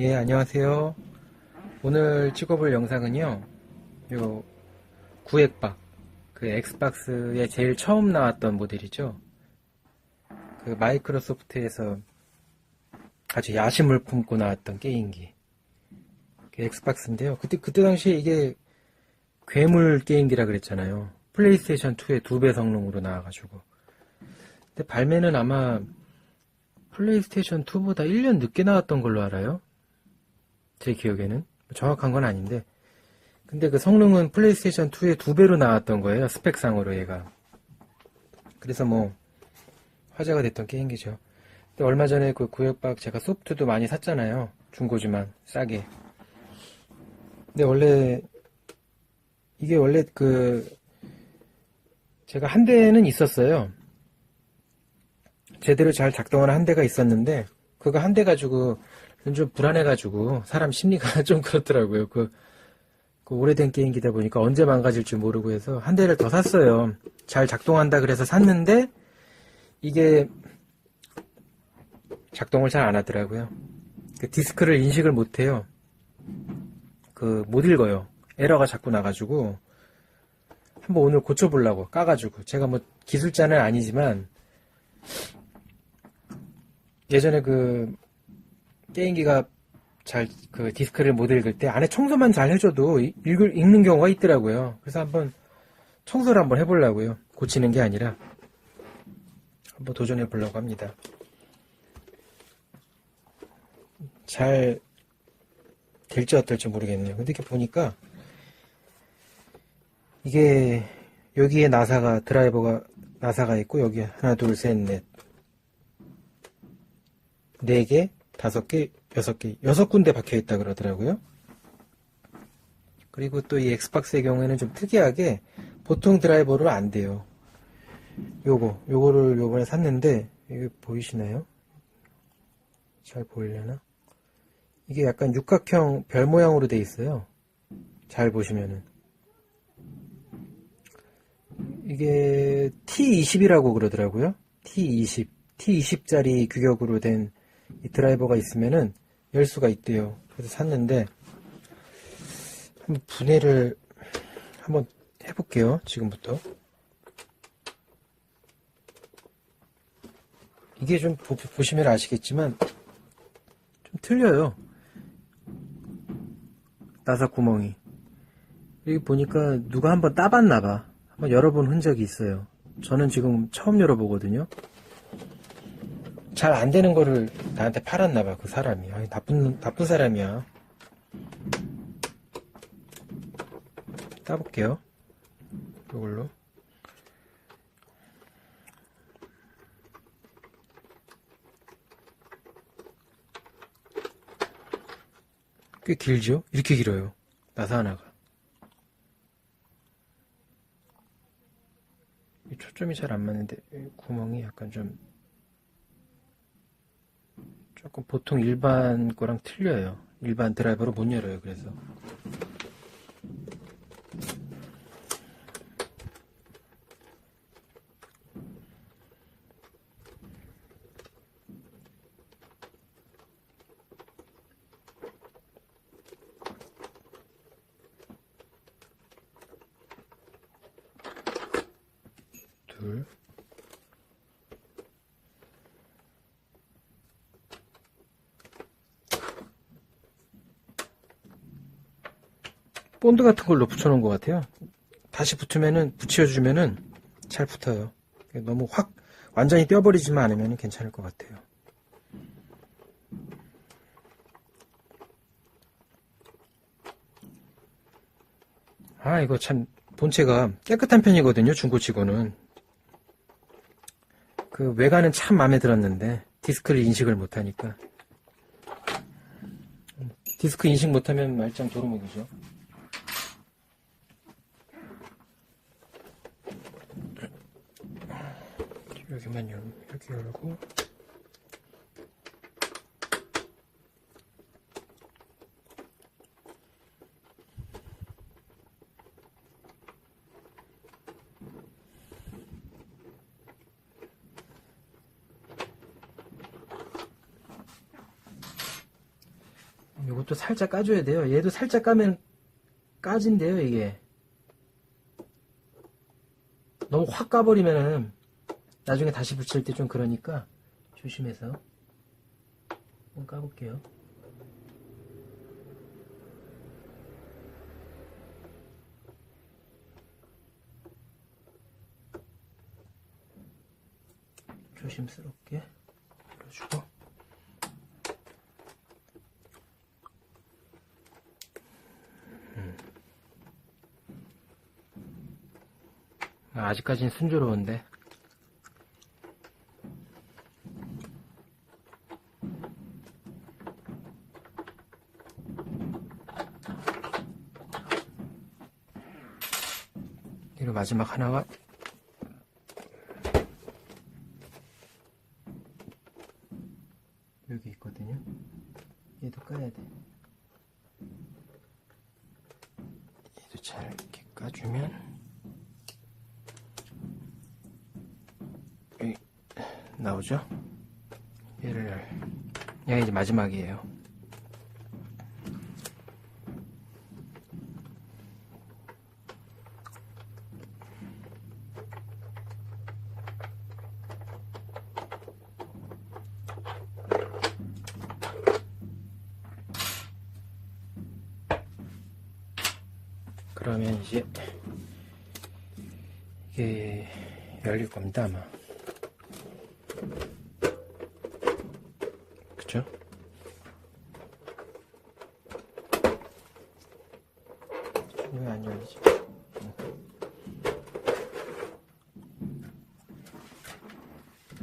예, 안녕하세요. 오늘 찍어볼 영상은요, 요, 구액박, 그 엑스박스에 제일 처음 나왔던 모델이죠. 그 마이크로소프트에서 아주 야심을 품고 나왔던 게임기. 그 엑스박스인데요. 그때, 그때 당시에 이게 괴물 게임기라 그랬잖아요. 플레이스테이션 2의 두 배 성능으로 나와가지고. 근데 발매는 아마 플레이스테이션 2보다 1년 늦게 나왔던 걸로 알아요. 제 기억에는. 정확한 건 아닌데. 근데 그 성능은 플레이스테이션 2의 두 배로 나왔던 거예요. 스펙상으로 얘가. 그래서 뭐, 화제가 됐던 게임기죠. 근데 얼마 전에 그 구역박 제가 소프트도 많이 샀잖아요. 중고지만, 싸게. 근데 원래, 이게 원래 그, 제가 한 대는 있었어요. 제대로 잘 작동하는 한 대가 있었는데 그거 한 대 가지고 좀 불안해가지고 사람 심리가 좀 그렇더라고요. 그, 그 오래된 게임기다 보니까 언제 망가질지 모르고 해서 한 대를 더 샀어요. 잘 작동한다 그래서 샀는데 이게 작동을 잘 안 하더라고요. 그 디스크를 인식을 못해요. 그 못 읽어요. 에러가 자꾸 나가지고 한번 오늘 고쳐보려고 까가지고 제가 뭐 기술자는 아니지만 예전에 그 게임기가 잘 그 디스크를 못 읽을 때 안에 청소만 잘 해줘도 이- 읽을 읽는 경우가 있더라고요. 그래서 한번 청소를 한번 해보려고요. 고치는 게 아니라 한번 도전해 보려고 합니다. 잘 될지 어떨지 모르겠네요. 근데 이렇게 보니까 이게 여기에 나사가 드라이버가 나사가 있고 여기 하나 둘 셋 넷 네 개, 다섯 개, 여섯 개, 여섯 군데 박혀 있다 그러더라고요. 그리고 또 이 엑스박스의 경우에는 좀 특이하게 보통 드라이버로 안 돼요. 요거, 요거를 요번에 샀는데, 이게 보이시나요? 잘 보이려나? 이게 약간 육각형 별 모양으로 돼 있어요. 잘 보시면은. 이게 T20이라고 그러더라고요. T20. T20짜리 규격으로 된 이 드라이버가 있으면은 열 수가 있대요. 그래서 샀는데 한번 분해를 한번 해볼게요. 지금부터. 이게 좀 보, 보시면 아시겠지만 좀 틀려요. 나사 구멍이. 여기 보니까 누가 한번 따봤나 봐. 한번 열어본 흔적이 있어요. 저는 지금 처음 열어보거든요. 잘 안 되는 거를 나한테 팔았나 봐, 그 사람이. 아니, 나쁜, 나쁜 사람이야. 따볼게요. 이걸로. 꽤 길죠? 이렇게 길어요. 나사 하나가. 이 초점이 잘 안 맞는데, 이 구멍이 약간 좀 조금 보통 일반 거랑 틀려요. 일반 드라이버로 못 열어요. 그래서 둘 본드 같은 걸로 붙여놓은 것 같아요. 다시 붙으면은 붙여주면은 잘 붙어요. 너무 확 완전히 떼어버리지만 않으면 괜찮을 것 같아요. 아 이거 참 본체가 깨끗한 편이거든요. 중고치고는 그 외관은 참 마음에 들었는데 디스크를 인식을 못하니까 디스크 인식 못하면 말짱 도루묵이죠. 여기만 열, 여기 열고 이것도 살짝 까줘야 돼요. 얘도 살짝 까면 까진대요, 이게. 너무 확 까버리면은 나중에 다시 붙일 때 좀 그러니까 조심해서 한번 까볼게요. 조심스럽게 눌러주고. 아, 아직까지는 순조로운데 마지막 하나가 여기 있거든요 얘도 까야 돼 얘도 잘 이렇게 까주면 여기 나오죠? 얘를 얘가 이제 마지막이에요. 그러면 이제 이게 열릴 겁니다 아마. 그쵸? 왜 안 열리지?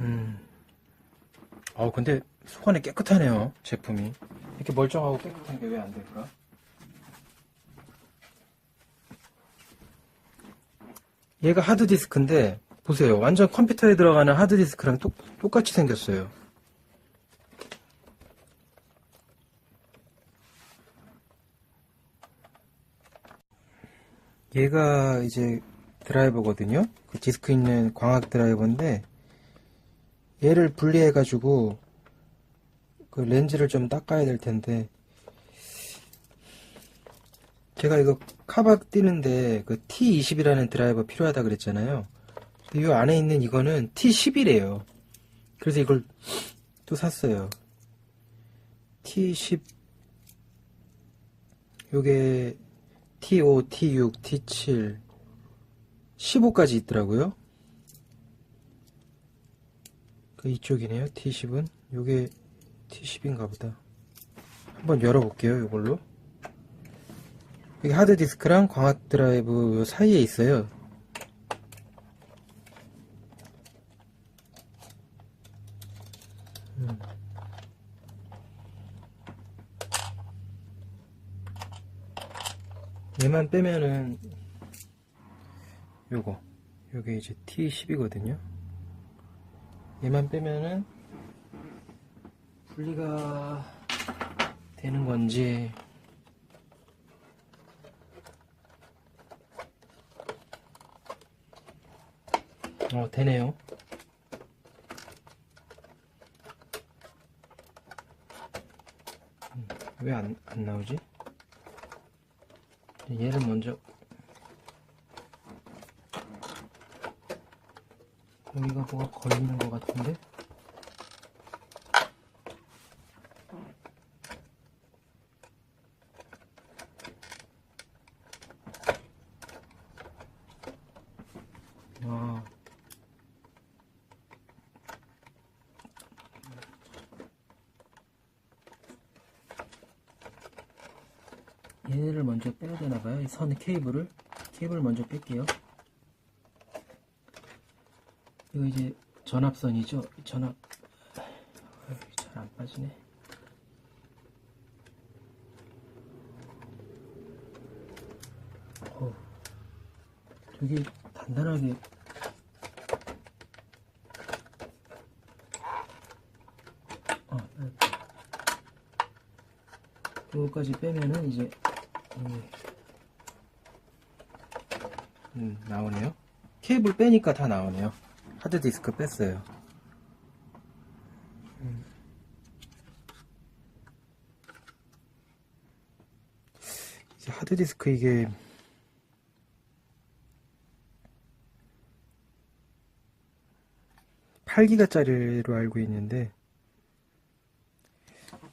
음. 어, 근데 속안에 깨끗하네요, 제품이. 이렇게 멀쩡하고 깨끗한 게 왜 안 될까? 얘가 하드디스크인데, 보세요. 완전 컴퓨터에 들어가는 하드디스크랑 똑, 똑같이 생겼어요. 얘가 이제 드라이버거든요. 그 디스크 있는 광학 드라이버인데 얘를 분리해 가지고 그 렌즈를 좀 닦아야 될 텐데 제가 이거 카박 띄는데 그 T20이라는 드라이버 필요하다 그랬잖아요. 이 안에 있는 이거는 T10이래요. 그래서 이걸 또 샀어요. T10 요게 T5, T6, T7, 15까지 있더라고요. 그 이쪽이네요. T10은 요게 T10인가 보다. 한번 열어볼게요. 이걸로. 여기 하드디스크랑 광학 드라이브 요 사이에 있어요. 음. 얘만 빼면은 요거 요게 이제 T10이거든요 얘만 빼면은 분리가 되는 건지 어 되네요. 왜안 안 나오지? 얘를 먼저. 여기가 뭐가 걸리는 것 같은데? 아 얘를 먼저 빼야 되나봐요. 이선 케이블을. 케이블을 먼저 뺄게요. 이거 이제 전압선이죠. 전압. 잘 안 빠지네. 어, 되게 단단하게. 어, 이거까지 빼면은 이제 음, 음, 나오네요. 케이블 빼니까 다 나오네요. 하드디스크 뺐어요. 음. 하드디스크 이게 팔기가짜리로 알고 있는데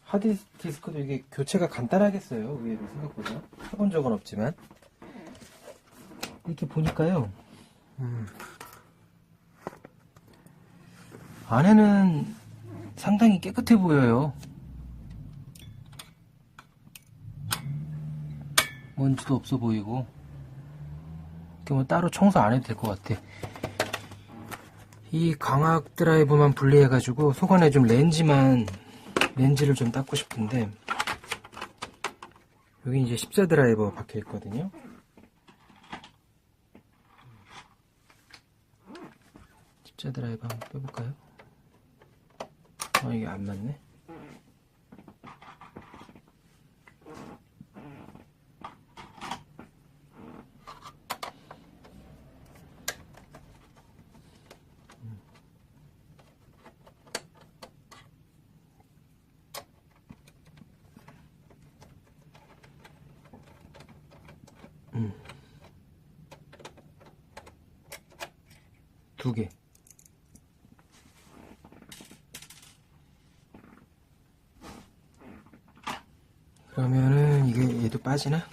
하드디스크도 이게 교체가 간단하겠어요 의외로 생각보다. 해본 적은 없지만. 이렇게 보니까요. 음, 안에는 상당히 깨끗해 보여요. 먼지도 없어 보이고. 이렇게 뭐 따로 청소 안 해도 될 것 같아. 이 광학 드라이브만 분리해 가지고 속안에 좀 렌즈만 렌즈를 좀 닦고 싶은데 여기 이제 십자 드라이버 박혀 있거든요 십자 드라이버 한번 빼볼까요? 아 이게 안 맞네 두 개. 그러면은 이게 얘도 빠지나?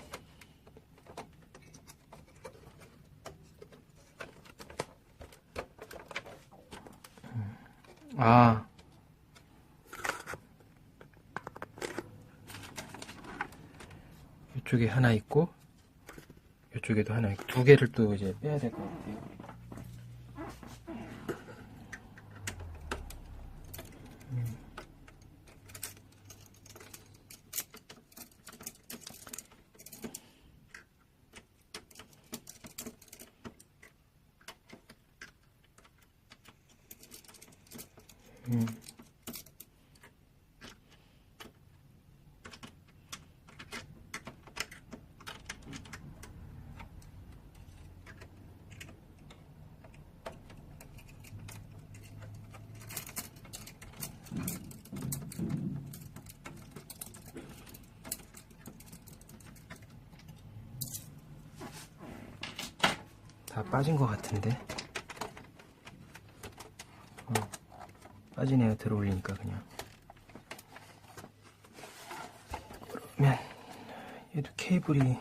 음. 아. 이쪽에 하나 있고 이쪽에도 하나 있고 두 개를 또 이제 빼야 될 것 같아요. 음. 다 빠진 것 같은데. 어, 빠지네요. 들어올리니까 그냥. 그러면 얘도 케이블이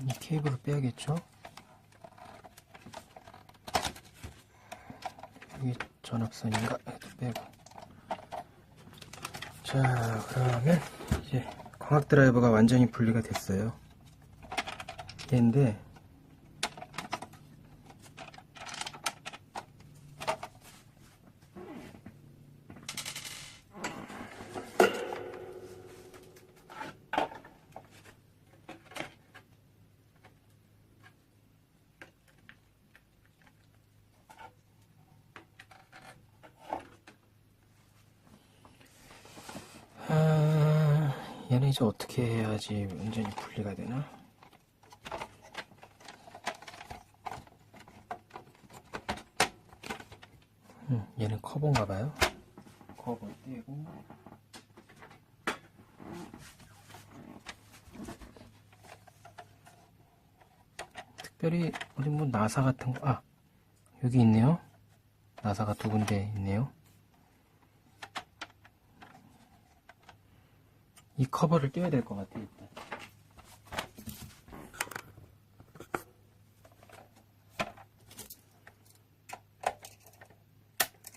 이 케이블을 빼야겠죠? 이게 전압선인가? 해도 빼고. 자, 그러면 이제 광학 드라이버가 완전히 분리가 됐어요. 얘인데 아, 이제 어떻게 해야지 완전히 분리가 되나? 음, 얘는 커버인가 봐요. 커버 떼고 특별히 어디 뭐 나사 같은 거, 아 여기 있네요. 나사가 두 군데 있네요. 이 커버를 떼야 될 것 같아 일단.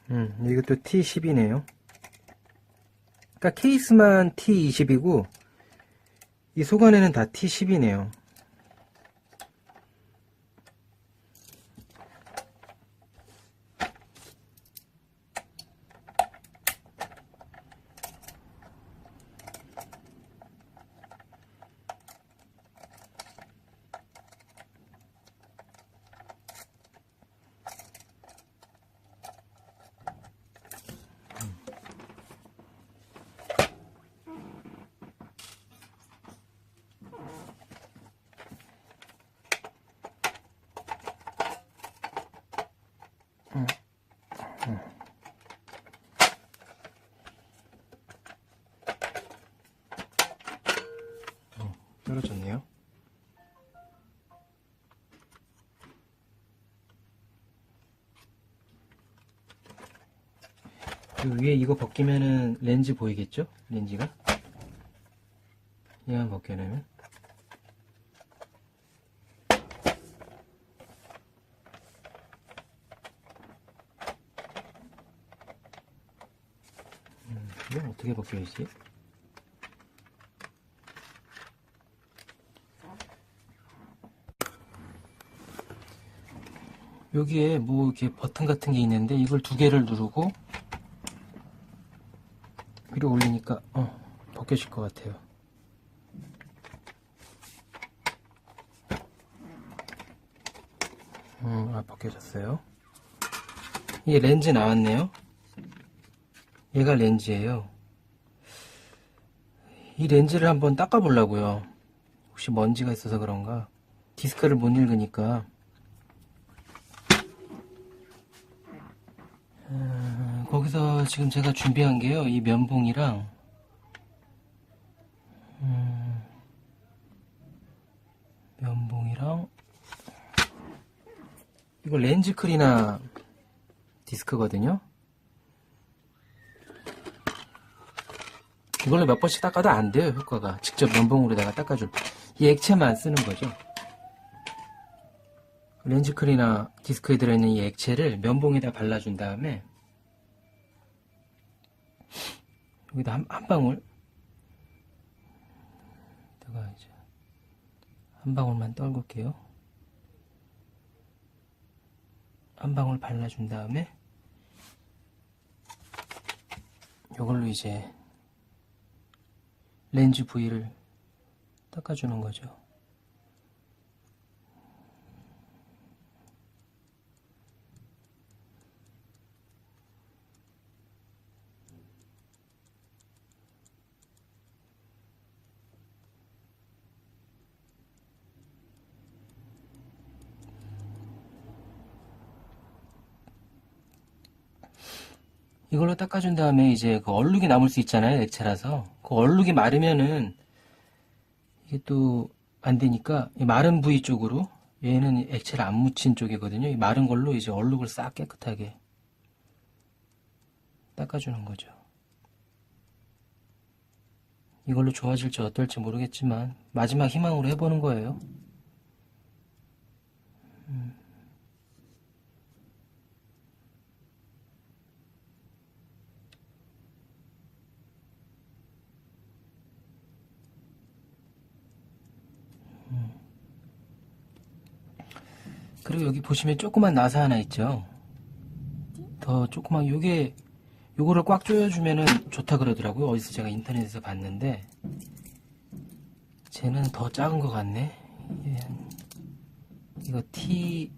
음, 이것도 T10이네요. 그러니까 케이스만 T20이고 이 속안에는 다 T10이네요. 떨어졌네요. 그 위에 이거 벗기면은 렌즈 보이겠죠? 렌즈가? 얘만 벗겨내면 음, 이거 어떻게 벗겨야지? 여기에 뭐 이렇게 버튼 같은 게 있는데 이걸 두 개를 누르고 위로 올리니까 어 벗겨질 것 같아요. 음, 아 벗겨졌어요. 이게 렌즈 나왔네요. 얘가 렌즈예요. 이 렌즈를 한번 닦아보려고요. 혹시 먼지가 있어서 그런가? 디스크를 못 읽으니까. 거기서 지금 제가 준비한 게요. 이 면봉이랑 음, 면봉이랑 이거 렌즈 클리나 디스크거든요. 이걸로 몇 번씩 닦아도 안 돼요, 효과가. 직접 면봉으로다가 닦아줄. 이 액체만 쓰는 거죠. 렌즈 클리나 디스크에 들어있는 이 액체를 면봉에다 발라준 다음에 여기다 한, 한 방울 다가 이제 한 방울만 떨굴게요. 한 방울 발라준 다음에 이걸로 이제 렌즈 부위를 닦아주는 거죠. 이걸로 닦아준 다음에 이제 그 얼룩이 남을 수 있잖아요, 액체라서. 그 얼룩이 마르면은 이게 또 안 되니까 이 마른 부위 쪽으로 얘는 액체를 안 묻힌 쪽이거든요. 이 마른 걸로 이제 얼룩을 싹 깨끗하게 닦아주는 거죠. 이걸로 좋아질지 어떨지 모르겠지만 마지막 희망으로 해보는 거예요. 그리고 여기 보시면 조그만 나사 하나 있죠. 더 조그만 요게 요거를 꽉 조여주면은 좋다 그러더라고요. 어디서 제가 인터넷에서 봤는데 쟤는 더 작은 것 같네. 예. 이거 T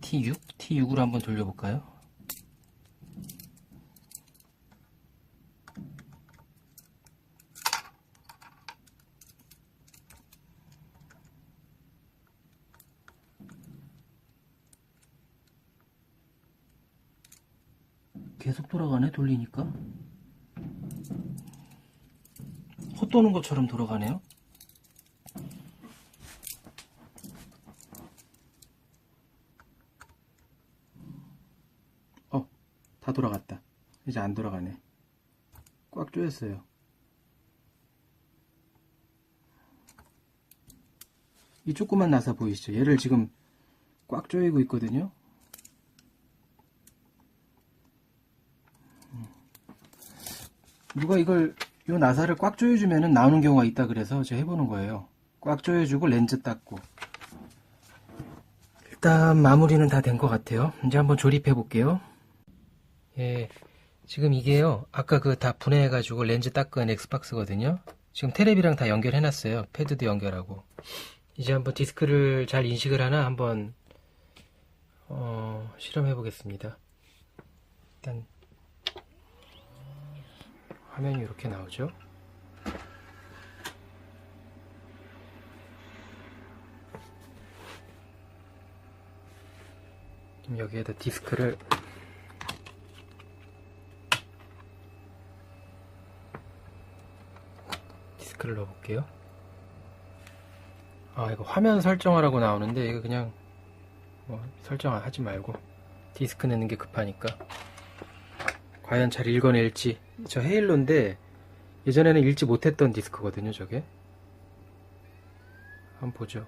T6 T6으로 한번 돌려볼까요? 계속 돌아가네 돌리니까. 헛도는 것처럼 돌아가네요. 어 다 돌아갔다. 이제 안 돌아가네. 꽉 조였어요. 이 조그만 나사 보이시죠? 얘를 지금 꽉 조이고 있거든요 누가 이걸 요 나사를 꽉 조여주면 나오는 경우가 있다 그래서 제가 해보는 거예요. 꽉 조여주고 렌즈 닦고. 일단 마무리는 다 된 것 같아요. 이제 한번 조립해 볼게요. 예, 지금 이게요. 아까 그 다 분해해 가지고 렌즈 닦은 엑스박스거든요. 지금 테레비랑 다 연결해 놨어요. 패드도 연결하고. 이제 한번 디스크를 잘 인식을 하나 한번 어, 실험해 보겠습니다. 일단 화면이 이렇게 나오죠. 그럼 여기에다 디스크를 디스크를 넣어 볼게요. 아, 이거 화면 설정하라고 나오는데, 이거 그냥, 뭐, 설정 하지 말고, 디스크 내는 게 급하니까. 과연 잘 읽어낼지. 저 헤일로인데, 예전에는 읽지 못했던 디스크거든요, 저게. 한번 보죠.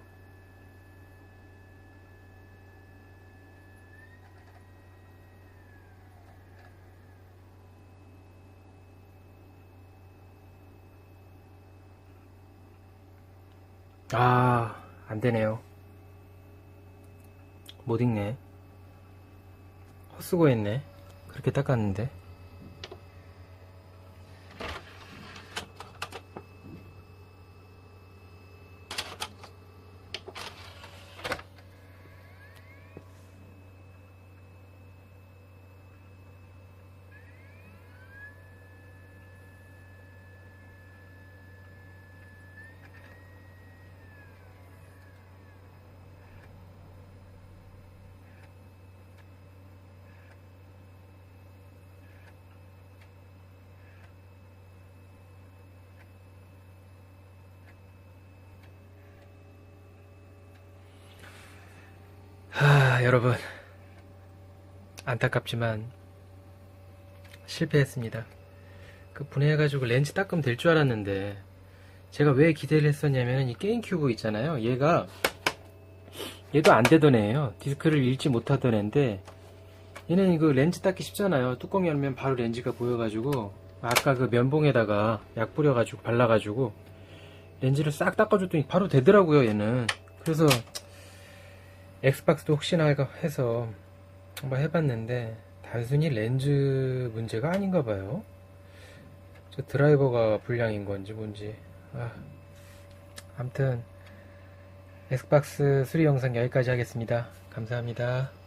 아, 안 되네요. 못 읽네. 헛수고했네. 그렇게 닦았는데. 하, 여러분. 안타깝지만 실패했습니다. 그 분해해가지고 렌즈 닦으면 될 줄 알았는데 제가 왜 기대를 했었냐면 이 게임 큐브 있잖아요. 얘가 얘도 안 되던 애예요. 디스크를 읽지 못하던 애인데 얘는 이거 렌즈 닦기 쉽잖아요. 뚜껑 열면 바로 렌즈가 보여가지고 아까 그 면봉에다가 약 뿌려가지고 발라가지고 렌즈를 싹 닦아줬더니 바로 되더라고요. 얘는 그래서 엑스박스도 혹시나 해서 한번 해봤는데 단순히 렌즈 문제가 아닌가 봐요. 저 드라이버가 불량인 건지 뭔지. 아, 아무튼 엑스박스 수리 영상 여기까지 하겠습니다. 감사합니다.